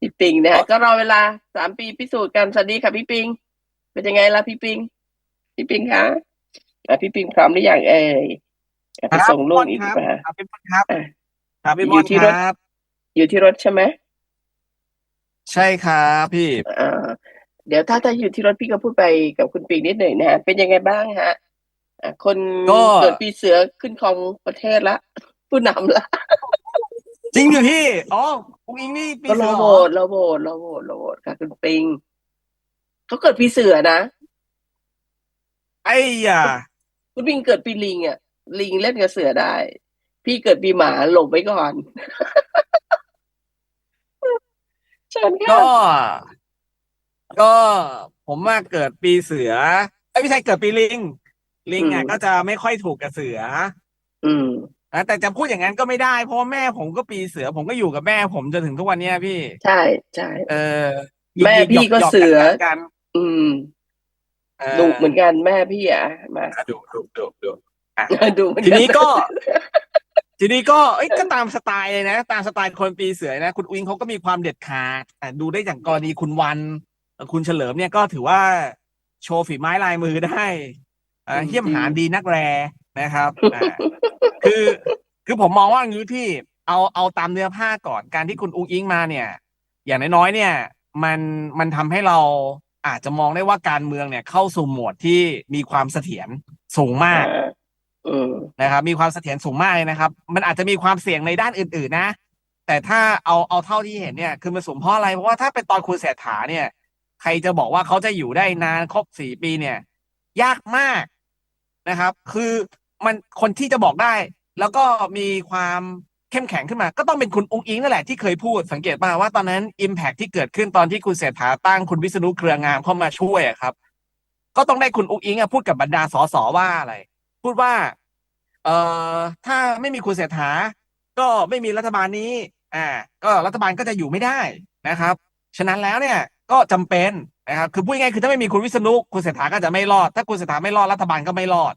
พี่ปิงนะฮะก็รอเวลาสามปีพิสูจน์กันสวัสดีค่ะพี่ปิง เป็นยังไงล่ะพี่ปิง พี่ปิงคะอะพี่ปิงพร้อมหรือยังเอ่ยอะไปส่งลูกอีกครับป่ะครับพี่บอลครับอะครับพี่บอยู่อลที่ครถรับ อยู่ที่รถใช่ไหมใช่ครับพี่อ่าเดี๋ยวถ้าถ้าอยู่ที่รถพี่ก็พูดไปกับคุณปิงนิดหนึ่งนะฮะเป็นยังไงบ้างฮะอะคนก็เกิดปีเสือขึ้นครองประเทศละผู้นำละ จริงเหรอพี่อ๋ออุ้งอิงนี่ปีก็เสืเราอเหโหรวอตเราโหวตเราโหวตเราโหวตค่ะคุณปิงเขาเกิดปีเสือนะ ไอ้ยาคุณปิงเกิดปีลิงอะ ลิงเล่นกับเสือได้ พี่เกิดปีหมาหลบไว้ก่อน เชิญก็ค่ะก็ผมว่าเกิดปีเสือไอ้ยไม่ใช่เกิดปีลิง ลิงอะก็จะไม่ค่อยถูกกับเสือ อืมนะ แต่จะพูดอย่างนั้นก็ไม่ได้ เพราะว่าแม่ผมก็ปีเสือ ผมก็อยู่กับแม่ผมจนถึงทุกวันเนี้ยพี่ ใช่ใช่เออ แม่พี่ก็หยๆเสือกันอืมเออดุเหมือนกันแม่พี่อะมาอะดุดุดุดุดูเหมือนทีกันนี้ก็ ทีนี้ก็เอ้ยก็ตามสไตล์เลยนะ ตามสไตล์คนปีเสือนะ คุณอุ้งเขาก็มีความเด็ดขาดอะดูได้จากกรณีคุณวันเอ่อคุณเฉลิมเนี่ยก็ถือว่าโชว์ฝีไม้ลายมือได้อ่าเยี่ยมหาญดีนักแรนะครับอ่า คือ คือผมมองว่าอย่างนี้พี่เอาเอาตามเนื้อผ้าก่อนการที่คุณอุ้งอิงมาเนี่ย อย่างน้อยๆเนี่ย มันมันทำให้เราอาจจะมองได้ว่าการเมืองเนี่ยเข้าสู่โหมดที่มีความเสถียรสูงมากอ่าอืมนะครับ มีความเสถียรสูงมากเลยนะครับ มันอาจจะมีความเสี่ยงในด้านอื่น ๆ นะ แต่ถ้าเอาเอาเท่าที่เห็นเนี่ย คือมันสูงเพราะอะไรเพราะว่าถ้าเป็นตอนคุณเศรษฐาเนี่ย ใครจะบอกว่าเขาจะอยู่ได้นานครบสี่ปีเนี่ย ยากมากนะครับ คือ มันคนที่จะบอกได้ แล้วก็มีความเข้มแข็งขึ้นมา ก็ต้องเป็นคุณองค์อิงนั่นแหละที่เคยพูดสังเกตป่ะว่าตอนนั้น Impact ที่เกิดขึ้นตอนที่คุณเศรษฐาตั้งคุณวิษณุเครืองามเข้ามาช่วยครับ ก็ต้องได้คุณองค์อิงพูดกับบรรดาสสว่าอะไร พูดว่า เอ่อถ้าไม่มีคุณเศรษฐา ก็ไม่มีรัฐบาลนี้ อ่า ก็รัฐบาลก็จะอยู่ไม่ได้นะครับ ฉะนั้นแล้วเนี่ยก็จำเป็นนะครับคือพูดง่ายคือถ้าไม่มีคุณวิษณุคุณเศรษฐาก็จะไม่รอด ถ้าคุณเศรษฐาไม่รอดรัฐบาลก็ไม่รอด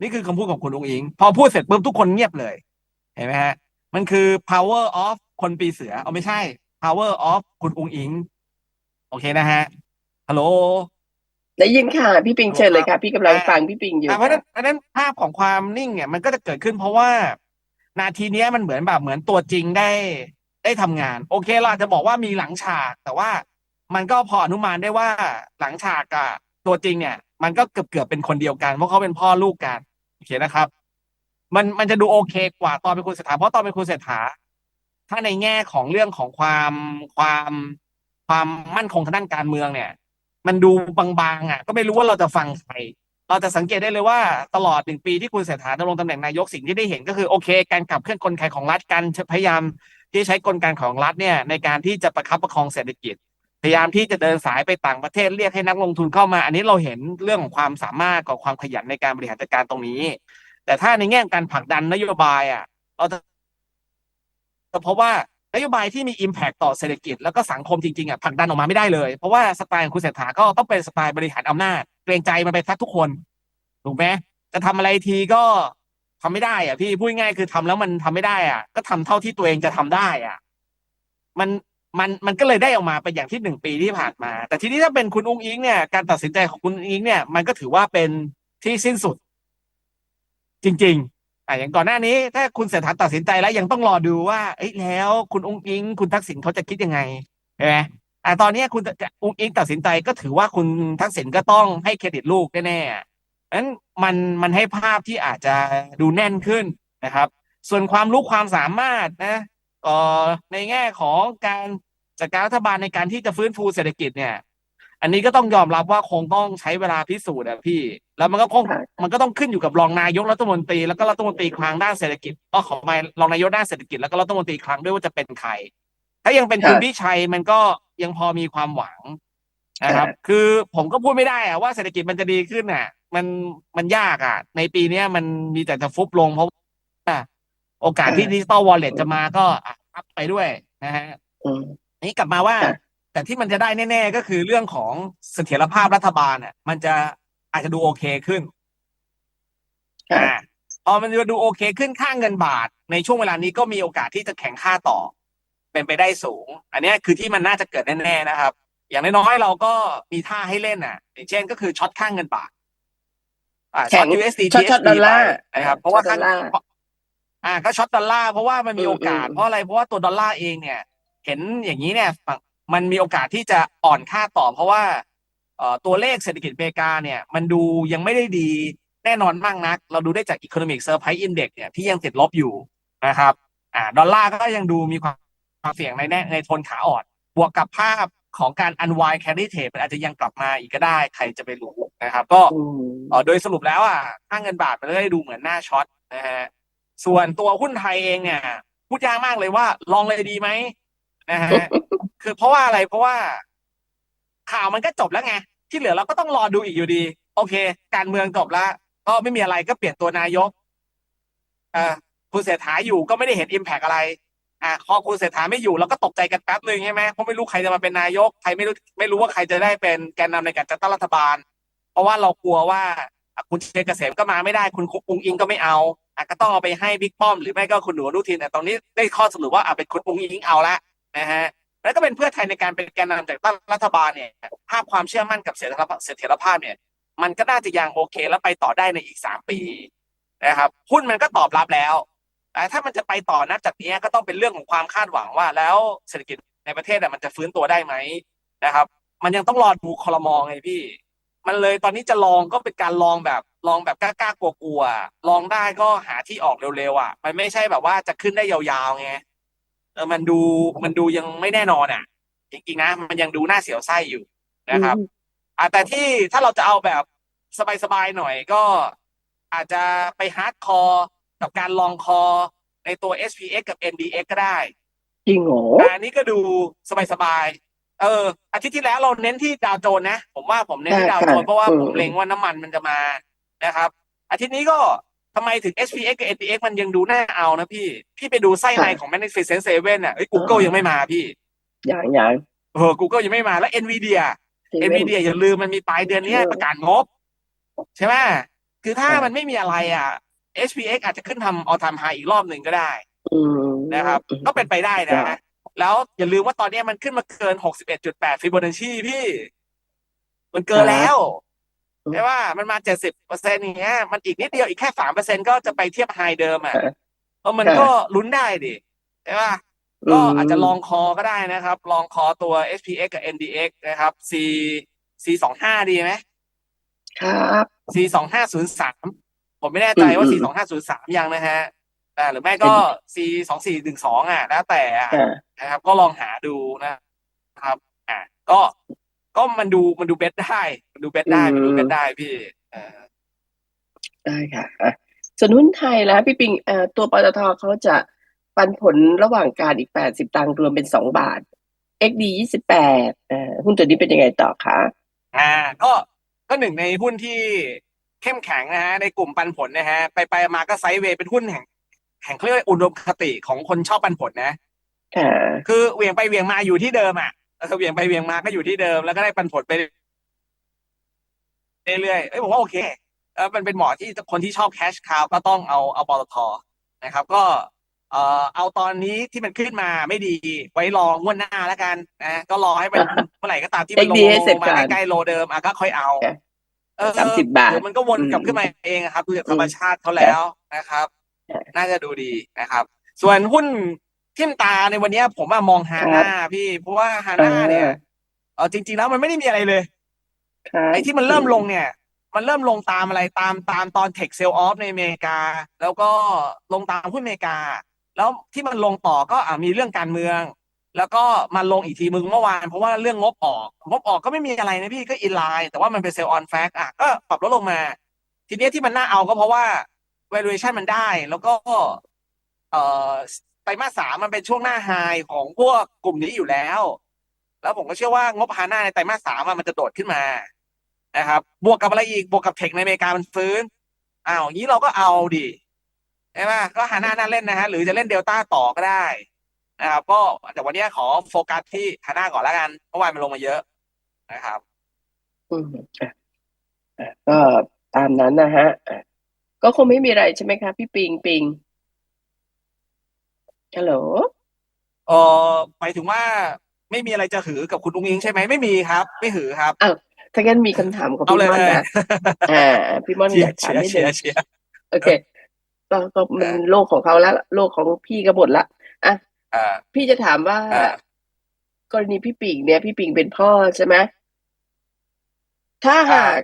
นี่คือคำพูดของคุณองอิง พอพูดเสร็จปุ๊บทุกคนเงียบเลย เห็นไหมฮะ มันคือ power of คนปีเสือเอาไม่ใช่ power of คุณองอิง โอเคนะฮะฮัลโหลได้ยินค่ะ พี่ปิงเชิญเลยค่ะ พี่กำลังอ่าฟังพี่ปิงอยู่อะเพราะฉะนั้นค่ะเพราะฉะนั้นภาพของความนิ่งเนี่ยมันก็จะเกิดขึ้นเพราะว่า นาทีเนี้ยมันเหมือนแบบเหมือนตัวจริงได้ได้ทำงาน โอเคเราอาจจะบอกว่ามีหลังฉาก แต่ว่ามันก็พออนุมานได้ว่าหลังฉากกับตัวจริงเนี่ย มันก็เกือบเกือบๆเป็นคนเดียวกันเพราะเขาเป็นพ่อลูกกัน โอเคนะครับ มันมันจะดูโอเคกว่าตอนเป็นคุณเศรษฐาเพราะตอนเป็นคุณเศรษฐาถ้าในแง่ของเรื่องของความความความมั่นคงทางด้านการเมืองเนี่ย มันดูบางๆอะ ก็ไม่รู้ว่าเราจะฟังใครเราจะสังเกตได้เลยว่าตลอดหนึ่งปีที่คุณเศรษฐาดำรงตำแหน่งนายกสิ่งที่ได้เห็นก็คือโอเค การขับเคลื่อนกลไกของรัฐการพยายามที่ใช้กลไกของรัฐเนี่ยในการที่จะประคับประคองเศรษฐกิจ พยายามที่จะเดินสายไปต่างประเทศเรียกให้นักลงทุนเข้ามา อันนี้เราเห็นเรื่องของความสามารถกับความขยันในการบริหารจัดการตรงนี้ แต่ถ้าในแง่การผลักดันนโยบายอะเราจะจะพบว่านโยบายที่มี Impact ต่อเศรษฐกิจแล้วก็สังคมจริงๆอะผลักดันออกมาไม่ได้เลย เพราะว่าสไตล์ของคุณเศรษฐาก็ต้องเป็นสไตล์บริหารอำนาจ เกรงใจมันไปทักทุกคนถูกไหมจะทำอะไรทีก็ทำไม่ได้อะพี่พูดง่ายคือทำแล้วมันทำไม่ได้อะ ก็ทำเท่าที่ตัวเองจะทำได้อะ มัน มันมันก็เลยได้ออกมาเป็นอย่างที่หนึ่งปีที่ผ่านมา แต่ทีนี้ถ้าเป็นคุณอุ้งอิงเนี่ยการตัดสินใจของคุณอุ้งอิงเนี่ยมันก็ถือว่าเป็นที่สิ้นสุด จริงๆอะอย่างก่อนหน้านี้ ถ้าคุณเศรษฐาตัดสินใจแล้วยังต้องรอดูว่าเอ้ยแล้ว คุณอุ้งอิง คุณทักษิณเขาจะคิดยังไงใช่ไหมอะตอนนี้คุณอุ้งอิงตัดสินใจก็ถือว่าคุณทักษิณก็ต้องให้เครดิตลูกแน่ๆนั้นมันมันให้ภาพที่อาจจะดูแน่นขึ้นนะครับ ส่วนความรู้ความสามารถนะ เอ่อในแง่ของการจัดการรัฐบาลในการที่จะฟื้นฟูเศรษฐกิจเนี่ย อันนี้ก็ต้องยอมรับว่าคงต้องใช้เวลาพิสูจน์อะพี่ แล้วมันก็คงใช่มันก็ต้องขึ้นอยู่กับรองนายกรัฐมนตรีแล้วก็รัฐมนตรีคลังด้านเศรษฐกิจก็ขอมารองนายกด้านเศรษฐกิจแล้วก็รัฐมนตรีคลังด้วยว่าจะเป็นใครถ้ายังเป็นคุณพิชัยมันก็ยังพอมีความหวังนะครับ คือผมก็พูดไม่ได้อะว่าเศรษฐกิจมันจะดีขึ้นอะ มันมันยากอะ ในปีเนี้ยมันมีแต่จะฟุบลงเพราะว่า โอกาสที่ดิจิตอลวอลเล็ตจะมาก็อะอัพไปด้วยนะฮะอืมนี่กลับมาว่าค่ะแต่ที่มันจะได้แน่ ๆ ก็คือเรื่องของเสถียรภาพรัฐบาลอะ มันจะอาจจะดูโอเคขึ้นค่ะอ่าพอมันจะดูโอเคขึ้นค่าเงินบาท ในช่วงเวลานี้ก็มีโอกาสที่จะแข็งค่าต่อไปเป็นไปได้สูง อันเนี้ยคือที่มันน่าจะเกิดแน่ๆนะครับ อย่างน้อยๆเราก็มีท่าให้เล่นอะอย่างเช่นก็คือช็อตข้างเงินบาทอ่าแข็ช็อตง USD ช็อตช็อต THB ดอลลาร์ไปนะครับเพราะว่าช็อตดข้า องลลาร์อ่าก็ช็อตดอลลาร์เพราะว่ามันมีอืมโอกาสอืมเพราะอะไรเพราะว่าตัวดอลลาร์เองเนี่ย เห็นอย่างนี้เนี่ยมันมีโอกาสที่จะอ่อนค่าต่อ เพราะว่าเอ่อตัวเลขเศรษฐกิจอเมริกาเนี่ย มันดูยังไม่ได้ดีแน่นอนมากนัก เราดูได้จาก Economic Surprise Index เนี่ยที่ยังติดลบอยู่นะครับอ่าดอลลาร์ก็ยังดูมีความความเสี่ยงในแน่ในโทนขาอ่อน บวกกับภาพของการ unwind carry trade มันอาจจะยังกลับมาอีกก็ได้ ใครจะไปรู้นะครับ ก็อืมเออโดยสรุปแล้วอะค่าเงินบาทมันก็ได้ดูเหมือนหน้าช็อตนะฮะ ส่วนตัวหุ้นไทยเองเนี่ยพูดยากมากเลยว่า ลองเลยดีไหมนะฮะคือเพราะว่าอะไรเพราะว่า ข่าวมันก็จบแล้วไงที่เหลือเราก็ต้องรอดูอีกอยู่ดี โอเค การเมืองจบแล้วก็ไม่มีอะไรก็เปลี่ยนตัวนายกเอ่อคุณเศรษฐาอยู่ก็ไม่ได้เห็นอิมแพกอะไร อ่าพอคุณเศรษฐาไม่อยู่เราก็ตกใจกันแป๊บหนึ่งใช่ไหมเพราะไม่รู้ใครจะมาเป็นนายกใครไม่รู้ไม่รู้ว่าใครจะได้เป็นแกนนำในการจัดตั้งรัฐบาล เพราะว่าเรากลัวว่าอะคุณเชษเกษมก็มาไม่ได้ คุณอุงอิงก็ไม่เอา อะก็ต้องเอาไปให้บิ๊กป้อมหรือไม่ก็คุณหนูอนุทินแต่ตอนนี้ได้ข้อสรุปว่าอะเป็นคุณอุงอิงเอาละนะฮะแล้วก็เป็นเพื่อไทยในการเป็นแกนนำจากตั้งรัฐบาลเนี่ยภาพความเชื่อมั่นกับเสถียรภาพเสถียรภาพเนี่ย มันก็น่าจะยังโอเคแล้วไปต่อได้ในอีกสามปีนะครับหุ้นมันก็ตอบรับแล้วแต่ถ้ามันจะไปต่อนับจากนี้ก็ต้องเป็นเรื่องของความคาดหวังว่า แล้วเศรษฐกิจในประเทศมันจะฟื้นตัวได้ไหมนะครับ มันยังต้องรอดูคอรมองไงพี่ มันเลยตอนนี้จะลองก็เป็นการลองแบบ ลองแบบกล้าๆกลัวๆลองได้ก็หาที่ออกเร็วๆอะ มันไม่ใช่แบบว่าจะขึ้นได้ยาวๆไงเออมันดูมันดูยังไม่แน่นอนอะ จริงๆนะมันยังดูน่าเสียวไส้อยู่นะครับอะแต่ที่ถ้าเราจะเอาแบบสบายๆหน่อยก็อาจจะไปฮาร์ดคอร์กับการลองคอในตัว SPX กับ NDX ก็ได้ จริงเหรอแต่อันนี้ก็ดูสบายๆเอออาทิตย์ที่แล้วเราเน้นที่ดาวโจนส์นะ ผมว่าผมเน้นที่ดาวโจนส์เพราะว่าผมเล็งว่าน้ำมันมันจะมา นะครับอาทิตย์นี้ก็ทำไมถึง SPX กับ NDX มันยังดูน่าเอานะพี่ พี่ไปดูไส้ในของ Magnificent Seven อะเอ้ย Google ยังไม่มาพี่ อย่างอย่างเออ Google ยังไม่มาแล้ว Nvidia Nvidia อย่าลืมมันมีปลายเดือนเนี้ยเออประกาศงบ ใช่ไหมคือถ้าใช่มันไม่มีอะไรอะ SPX อาจจะขึ้นทำ all time high อีกรอบหนึ่งก็ได้อืมนะครับอืมก็เป็นไปได้ครันะบแล้วอย่าลืมว่าตอนนี้มันขึ้นมาเกิน 61.8 ฟิโบนัชชีพี่ มันเกินแล้วอืม ใช่ว่ามันมา70เปอร์เซ็นต์อย่างเงี้ยมันอีกนิดเดียวอีกแค่สามเปอร์เซ็นก็จะไปเทียบไฮเดิมอะครับเออมันครับก็ลุ้นได้ดิใช่ป่ะก็อาจจะลองคอก็ได้นะครับ ลองคอตัว SPX กับ NDX นะครับ C C สองห้าดีไหมครับ C สองห้าศูนย์สามผมไม่แน่ใจว่าอื C มสองห้าศูนย์สามยังนะฮะอ่าหรือไม่ก็ C สองสี่หนึ่งสองอะแล้วแต่อะอ่านะครับ ก็ลองหาดูนะครับ อ่าก็ ก็มันดูมันดูเบสได้ มันดูเบสได้มันดูเบสได้พี่เออได้ค่ะอะส่วนหุ้นไทยแล้วพี่ปิงเอ่อตัวปตทเขาจะปันผลระหว่างการอีกแปดสิบตังค์รวมเป็นสองบาท XD ยี่สิบแปดเอ่อหุ้นตัวนี้เป็นยังไงต่อคะอ่าก็ก็หนึ่งในหุ้นที่เข้มแข็งนะฮะในกลุ่มปันผลนะฮะไปไปมาก็ไซด์เวย์เป็นหุ้นแห่งแห่งเขาเรียกว่าอุดมคติของคนชอบปันผลนะค่ะคือเหวี่ยงไปเหวี่ยงมาอยู่ที่เดิมอะ เออเหวี่ยงไปเหวี่ยงมาก็อยู่ที่เดิม แล้วก็ได้ปันผลไปเรื่อยๆเอ้ยผมว่าโอเคเออมันเป็นเหมาะที่คนที่ชอบแคชคาวก็ต้องเอาเอาปตทนะครับ ก็เอ่อเอาตอนนี้ที่มันขึ้นมาไม่ดี ไว้รองวดหน้าแล้วกันนะก็รอให้มันเมื่อไหร่ก็ตามที่มันลง XD ให้เสร็จมาก่อนใกล้ๆโลเดิมอะก็ค่อยเอาค่ะเออสามสิบบาทเดี๋ยวมันก็วนกลับอืมขึ้นมาเองอะครับดูจากอืมธรรมชาติเขาแล้วนะครับค่ะน่าจะดูดีนะครับ ส่วนหุ้น ทิมตาในวันเนี้ยผมว่ามองฮาน่าพี่ เพราะว่าฮาน่าเนี่ยเออจริง ๆ แล้วมันไม่ได้มีอะไรเลยครับไอ้ที่มันเริ่มลงเนี่ย มันเริ่มลงตามอะไรตามตามตอนเทคเซลออฟในอเมริกา แล้วก็ลงตามหุ้นอเมริกา แล้วที่มันลงต่อก็อ่ามีเรื่องการเมือง แล้วก็มาลงอีกทีมึงเมื่อวาน เพราะว่าเรื่องงบออก งบออกก็ไม่มีอะไรนะพี่ก็อินไลน์แต่ว่ามันเป็นเซลล์ออนแฟกอะก็ปรับลดลงมา ทีเนี้ยที่มันน่าเอาก็เพราะว่า valuation มันได้แล้วก็เอ่อไตรมาสสามมันเป็นช่วงหน้าไฮของพวกกลุ่มนี้อยู่แล้ว แล้วผมก็เชื่อว่างบฮาน่าในไตรมาสสามมันจะโดดขึ้นมานะครับ บวกกับอะไรอีกบวกกับเทคในอเมริกามันฟื้นอ้าวอย่างนี้เราก็เอาดิใช่ไหมก็ฮาน่าน่าเล่นนะฮะหรือจะเล่นเดลต้าต่อก็ได้นะครับ ก็แต่วันนี้ขอโฟกัสที่ฮาน่าก่อนแล้วกันเมื่อวานมันลงมาเยอะนะครับก็ตามนั้นนะฮะอะก็คงไม่มีอะไรใช่ไหมคะพี่ปิงปิง ฮัลโหลเออหมายถึงว่าไม่มีอะไรจะหือกับคุณอุ้งอิงใช่ไหมไม่มีครับ ไม่หือครับอ้าวถ้างั้นมีคำถามของเอาพี่เลยม่อนเลยนะอ่าพี่ม่อนเชีอยยากร์ถามเชียร์นิดเชีนึยงร์เชียร์โอเคก็ก็มันโลกของเขาแล้วโลกของพี่ก็หมดละอะอ่าพี่จะถามว่าอ่ากรณีพี่ปิ่งเนี่ย พี่ปิ่งเป็นพ่อใช่ไหมถ้าหาก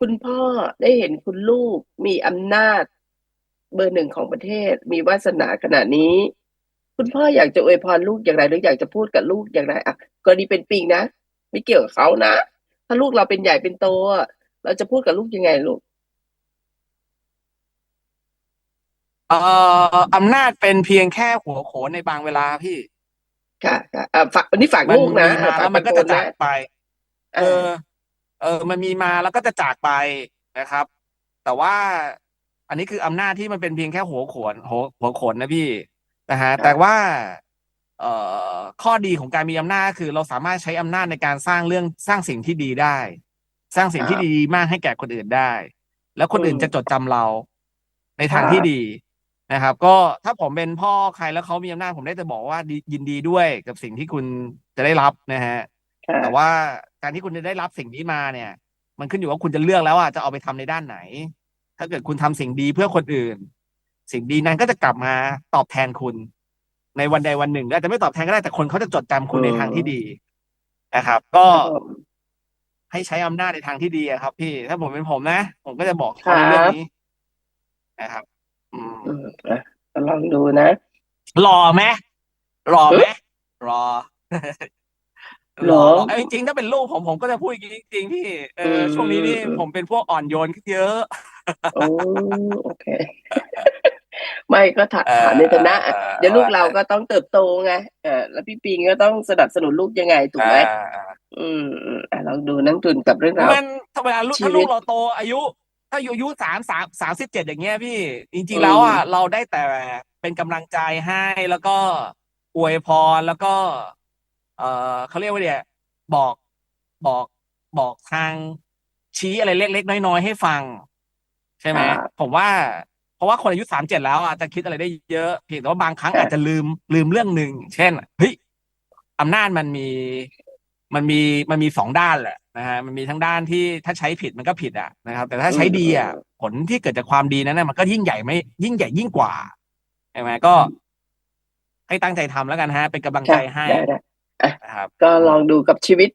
คุณพ่อได้เห็นคุณลูกมีอำนาจ เบอร์หนึ่งของประเทศ มีวาสนาขนาดนี้ คุณพ่ออยากจะอวยพรลูกอย่างไรหรืออยากจะพูดกับลูกอย่างไรอะกรณีเป็นปิงนะไม่เกี่ยวกับเขานะถ้าลูกเราเป็นใหญ่เป็นโตอะเราจะพูดกับลูกยังไงลูกเอ่ออำนาจเป็นเพียงแค่หัวโขนในบางเวลาพี่ ค่ะค่ะอะฝากวันนี้ฝากมันลูกนะมีมาฝาแล้วมันก็ตจะโนจากนะไป เออ่าอเออ มันมีมาแล้วก็จะจากไปนะครับ แต่ว่า อันนี้คืออำนาจที่มันเป็นเพียงแค่หัวโขนหัวหัวโขนนะพี่นะฮะแต่ว่า เอ่อข้อดีของการมีอำนาจคือเราสามารถใช้อำนาจในการสร้างเรื่องสร้างสิ่งที่ดีได้ สร้างสิ่งที่ดีมากให้แก่คนอื่นได้ แล้วคนอื่นจะจดจำเรา ในทางที่ดีนะครับ ก็ถ้าผมเป็นพ่อใครแล้วเขามีอำนาจผมได้แต่บอกว่าดียินดีด้วยกับสิ่งที่คุณจะได้รับนะฮะค่ะแต่ว่าการที่คุณจะได้รับสิ่งนี้มาเนี่ย มันขึ้นอยู่ว่าคุณจะเลือกแล้วอะจะเอาไปทำในด้านไหน ถ้าเกิดคุณทำสิ่งดีเพื่อคนอื่น สิ่งดีนั้นก็จะกลับมาตอบแทนคุณ ในวันใดวันหนึ่งอาจจะไม่ตอบแทนก็ได้แต่คนเขาจะจดจำคุณในทางที่ดีนะครับ ก็ครับผมให้ใช้อำนาจในทางที่ดีอะครับ พี่ ถ้าผมเป็นผมนะ ผมก็จะบอกครัเขาบในเรื่องนี้นะครับ อืมอืมอะลองดูนะรอไหมรอไหมรอหรอเอาจริงๆถ้าเป็นลูกผมผมก็จะพูดอย่างนี้จริงๆพี่เอออืมช่วงนี้นี่อืมผมเป็นพวกอ่อนโยนขึ้นเยอะ โอ้โอเค ไม่ก็ถาเอ่อถามในฐานะอะเอ่อเดี๋ยวลูกเราก็ต้องเติบโตไงเออแล้วพี่ปิงก็ต้องสนับสนุนลูกยังไงถูกไหมอ่าอืมอืมอะลองดูนักทุนกับเรื่องราวมันถ้าเวลาลูกชีถ้าวิลูตกเราโตอายุ ถ้าอายุสามสามสามสิบเจ็ดอย่างเงี้ยพี่ จริงอืๆมแล้วอะเราได้แต่เป็นกำลังใจให้แล้วก็อวยพรแล้วก็ เออเขาเรียกว่าเนี่ยบอกบอกบอกทางชี้อะไรเล็กๆน้อยๆให้ฟังใช่ไหมครับผมว่า เพราะว่าคนอายุสามเจ็ดแล้วอาจจะคิดอะไรได้เยอะเพียงแต่ว่าบางครั้งครับอาจจะลืมลืมเรื่องหนึ่งเช่นเฮ้ยอำนาจมันมีมันมีมันมีสองด้านแหละนะฮะมันมีทั้งด้านที่ถ้าใช้ผิดมันก็ผิดอะนะครับ แต่ถ้าใช้ดีอะผลที่เกิดจากความดีนั้นนะมันก็ยิ่งใหญ่ไม่ยิ่งใหญ่ยิ่งกว่าใช่ไหมก็ ให้ตั้งใจทำแล้วกันฮะ เป็นกำลังใจค่ะให้ได้ได้นะครับก็ลองดูกับชีวิต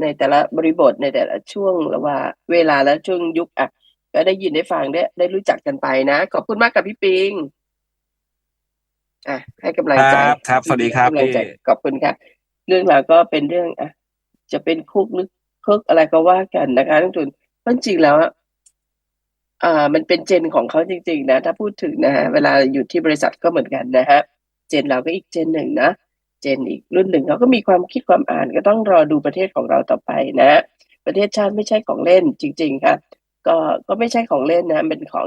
ในแต่ละบริบทในแต่ละช่วงหรือว่าเวลาและช่วงยุคอะ ก็ได้ยินได้ฟังได้ได้รู้จักกันไปนะ ขอบคุณมากกับพี่ปิง อะ ให้กำลังใจครับครับสวัสดีครับให้กำลังใจพี่ขอบคุณค่ะเรื่องราวก็เป็นเรื่องอะจะเป็นคุกหรือคุกอะไรก็ว่ากันนะคะทุกทุนเพราะจริงๆแล้วอะอ่า มันเป็นเจนของเขาจริง ๆ นะ ถ้าพูดถึงนะฮะเวลาอยู่ที่บริษัทก็เหมือนกันนะฮะเจนเราก็อีกเจนหนึ่งนะเจนอีกรุ่นหนึ่งเขาก็มีความคิดความอ่านก็ต้องรอดูประเทศของเราต่อไปนะ ประเทศชาติไม่ใช่ของเล่นจริง ๆ ค่ะ ก็ก็ไม่ใช่ของเล่นนะเป็นของ